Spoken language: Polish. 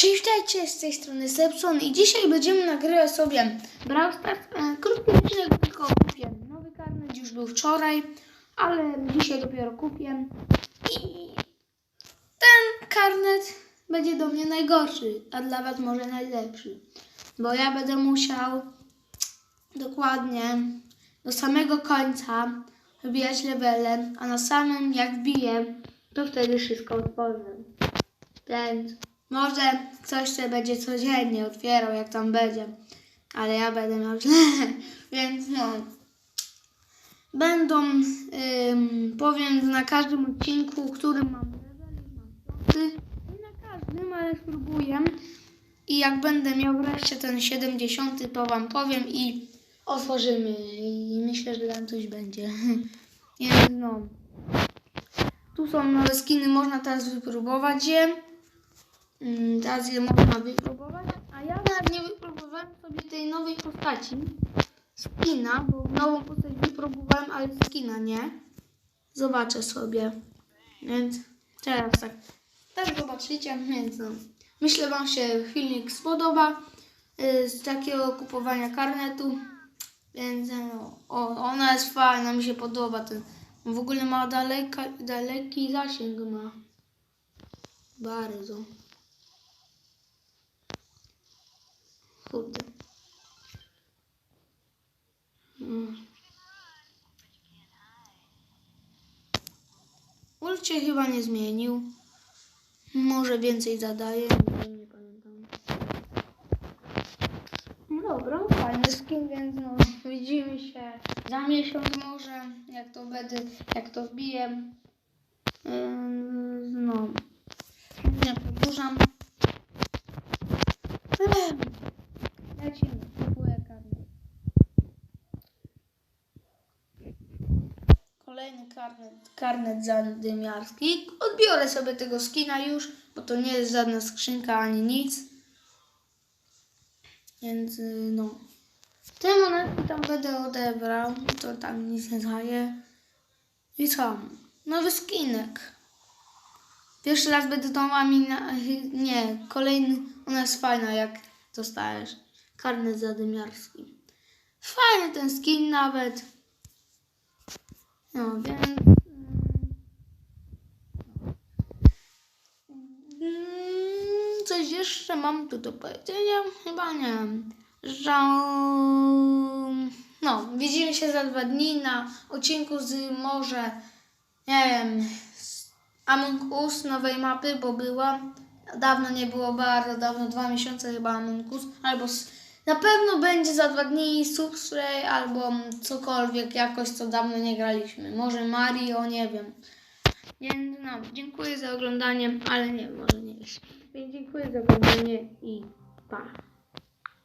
Cześć, witajcie, z tej strony Sepson i dzisiaj będziemy nagrywać sobie Brawl Stars. E, Krótki odcinek tylko kupię nowy karnet, już był wczoraj, ale dzisiaj dopiero kupię. I ten karnet będzie do mnie najgorszy, a dla Was może najlepszy. Bo ja będę musiał dokładnie do samego końca wbijać levele, a na samym jak wbiję, to wtedy wszystko otworzę. Więc może ktoś sobie będzie codziennie otwierał, jak tam będzie. Ale ja będę miał źle. Więc no. Będą, ym, powiem na każdym odcinku, którym mam. Nie na każdym, ale spróbuję. I jak będę miał wreszcie ten 70, to wam powiem i otworzymy. I myślę, że tam coś będzie. Więc no. Tu są nowe skiny, można teraz wypróbować je. Mm, Teraz je można wypróbować. A ja nawet nie wypróbowałem sobie tej nowej postaci. Skina, bo nową postać wypróbowałem, ale skina nie. Zobaczę sobie. Więc teraz tak. Tak zobaczycie, więc no. Myślę Wam się filmik spodoba y, z takiego kupowania karnetu. Więc no, o, ona jest fajna, mi się podoba. Ten, w ogóle ma daleka, daleki zasięg ma. Bardzo. Kurde. Mm. Ult się chyba nie zmienił. Może więcej zadaje, nie, pamiętam. No dobra, fajny skin, więc no, widzimy się za miesiąc może, jak to będę, jak to wbiję. Ym, no, nie przedłużam. Ym, Karnet. Kolejny karnet, karnet zadymiarski. Odbiorę sobie tego skina już, bo to nie jest żadna skrzynka ani nic. Więc y, no. Te monetki tam będę odebrał, to tam nic nie daje. I? Nowy skinek. Pierwszy raz będę tą mami na... Nie, kolejny, ona jest fajna jak dostajesz. Karnet zadymiarski. Fajny ten skin nawet. No więc... Mm, Coś jeszcze mam tu do powiedzenia? Chyba nie. Że... No, widzimy się za dwa dni na odcinku z może, nie wiem, z Among Us nowej mapy, bo była. Dawno nie było, bardzo dawno, dwa miesiące chyba Among Us, albo z, na pewno będzie za dwa dni Substray, albo cokolwiek, jakoś co dawno nie graliśmy. Może Mario, nie wiem. Więc no, dziękuję za oglądanie, ale nie, może nie. Więc dziękuję za oglądanie i pa.